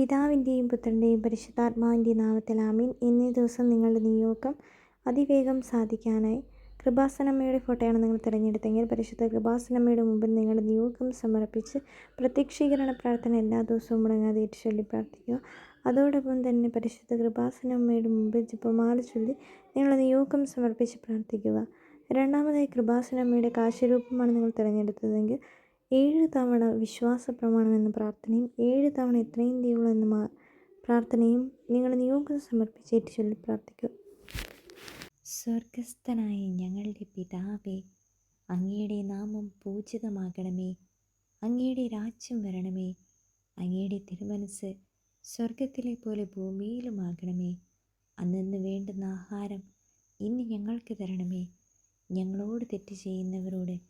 പിതാവിന്റെയും പുത്രന്റെയും പരിശുദ്ധാത്മാവിന്റെയും നാമത്തിൽ ആമീൻ. ഇന്നേ ദിവസം നിങ്ങളുടെ നിയോഗം അതിവേഗം സാധിക്കാനായി. കൃപാസനമ്മയുടെ ഫോട്ടോയാണ് നിങ്ങൾ തിരഞ്ഞെടുത്തെങ്കിൽ പരിശുദ്ധ കൃപാസനമ്മയുടെ മുമ്പിൽ നിങ്ങളുടെ നിയോഗം സമർപ്പിച്ച് പ്രത്യക്ഷീകരണ പ്രാർത്ഥന എല്ലാ ദിവസവും മുടങ്ങാതെ ചൊല്ലി പ്രാർത്ഥിക്കുക. അതോടൊപ്പം തന്നെ പരിശുദ്ധ കൃപാസനമ്മയുടെ മുമ്പിൽ ജപമാല ചൊല്ലി നിങ്ങളുടെ നിയോഗം സമർപ്പിച്ച് പ്രാർത്ഥിക്കുക. രണ്ടാമതായി കൃപാസനമ്മയുടെ കാശരൂപമാണ് നിങ്ങൾ തിരഞ്ഞെടുത്തതെങ്കിൽ ഏഴ് തവണ വിശ്വാസ പ്രമാണം എന്ന പ്രാർത്ഥനയും ഏഴ് തവണ എത്രയും ദൈവം എന്ന പ്രാർത്ഥനയും നിങ്ങളുടെ നിയോഗം സമർപ്പിച്ച് ഏറ്റുചൊല്ലി പ്രാർത്ഥിക്കുക സ്വർഗസ്ഥനായ ഞങ്ങളുടെ പിതാവേ അങ്ങയുടെ നാമം പൂജിതമാകണമേ. അങ്ങയുടെ രാജ്യം വരണമേ. അങ്ങയുടെ തിരുമനസ് സ്വർഗത്തിലെ പോലെ ഭൂമിയിലുമാകണമേ അന്നു വേണ്ടുന്ന ആഹാരം ഇന്ന് ഞങ്ങൾക്ക് തരണമേ. ഞങ്ങളോട് തെറ്റ് ചെയ്യുന്നവരോട്